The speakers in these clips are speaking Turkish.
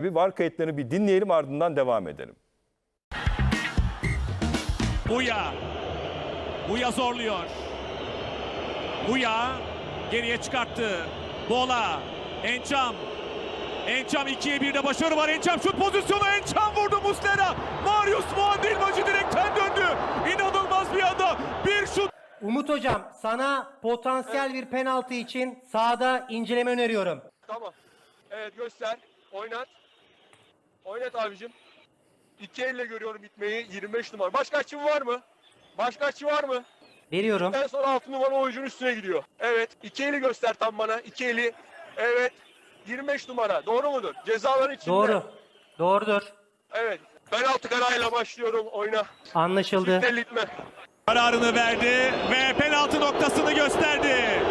Bir var kayıtlarını bir dinleyelim ardından devam edelim. Buya. Buya zorluyor. Buya geriye çıkarttı. Bola. Ençam. Ençam 2'ye 1'de başarı var. Ençam şut pozisyonu. Ençam vurdu Muslera. Marius Muadil maçı direkten döndü. İnanılmaz bir anda. Bir şut. Umut hocam sana potansiyel bir penaltı için sahada inceleme öneriyorum. Tamam. Evet göster. Oynat. Oynat abicim. İki elle görüyorum bitmeyi. 25 numara. Başka açım var mı? Başka açı var mı? Veriyorum. En son 6 numara oyuncunun üstüne gidiyor. Evet. iki eli göster tam bana. İki eli. Evet. 25 numara. Doğru mudur? Cezaların içinde. Doğru. Doğrudur. Evet. Penaltı kararıyla başlıyorum oyuna. Anlaşıldı. El itme. Kararını verdi ve penaltı noktasını gösterdi.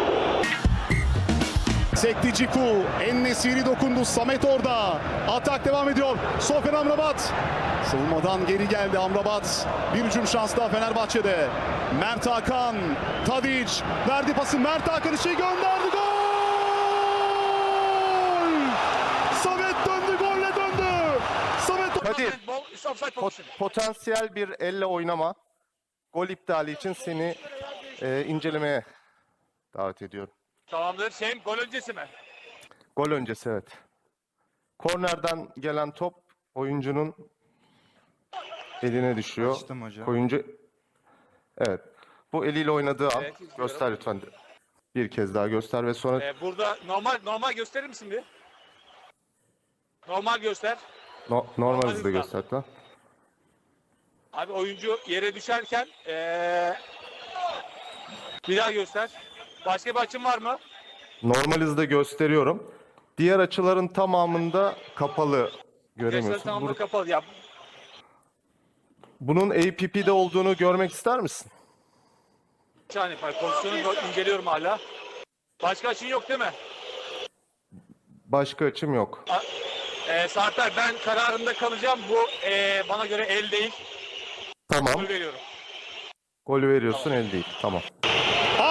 Sekti Ciku. En-Nesiri dokundu. Samet orada. Atak devam ediyor. Sofen Amrabat. Savunmadan geri geldi Amrabat. Bir hücum şansı daha Fenerbahçe'de. Mert Hakan. Tadic. Verdi pası. Mert Hakan içi gönderdi. Gol! Kadir, pot- potansiyel bir elle oynama. Gol iptali için seni e, incelemeye davet ediyorum. Tamamdır. Şey, gol öncesi mi? Gol öncesi evet. Kornerden gelen top oyuncunun eline düşüyor. Açtım hocam. Oyuncu Evet. Bu eliyle oynadığı an Evet, izliyorum. göster lütfen. Bir kez daha göster ve sonra Ee, burada normal normal gösterir misin bir? Normal göster. no- normal hızda hızla. göster lütfen. Abi oyuncu yere düşerken ee, bir daha göster. Başka bir açın var mı? Normal hızda gösteriyorum. Diğer açıların tamamında kapalı Göster göremiyorsun. tamamı Bur- kapalı. Ya, Bunun APP'de olduğunu görmek ister misin? pay. Pozisyonu gö- inceliyorum hala. Başka açın yok değil mi? Başka açım yok. Ee, Sarper ben kararında kalacağım. Bu ee, bana göre el değil. Tamam. Gol veriyorum. Gol veriyorsun el değil. Tamam.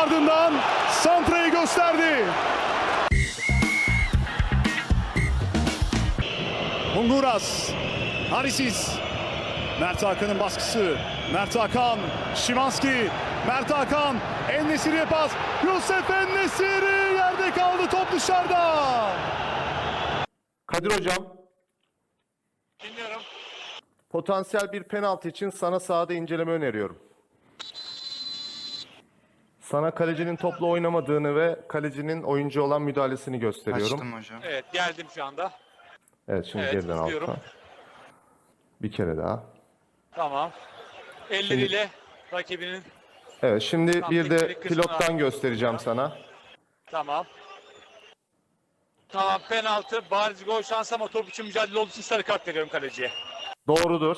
Ardından Santra'yı gösterdi. Honduras. Harisis. Mert Hakan'ın baskısı. Mert Hakan. Şimanski. Mert Hakan. Ennesiri'ye pas. Yusuf Ennesiri yerde kaldı. Top dışarıda. Kadir Hocam, Dinliyorum. potansiyel bir penaltı için sana sahada inceleme öneriyorum. Sana kalecinin topla oynamadığını ve kalecinin oyuncu olan müdahalesini gösteriyorum. Açtım hocam. Evet geldim şu anda. Evet şimdi Evet, geriden izliyorum. altta. Bir kere daha. Tamam. Elleriyle rakibinin Evet şimdi Tam bir de teknik pilottan göstereceğim sana. Tamam. Tamam penaltı. Bariz gol şansı ama top için mücadele olduğu için sarı kart veriyorum kaleciye. Doğrudur.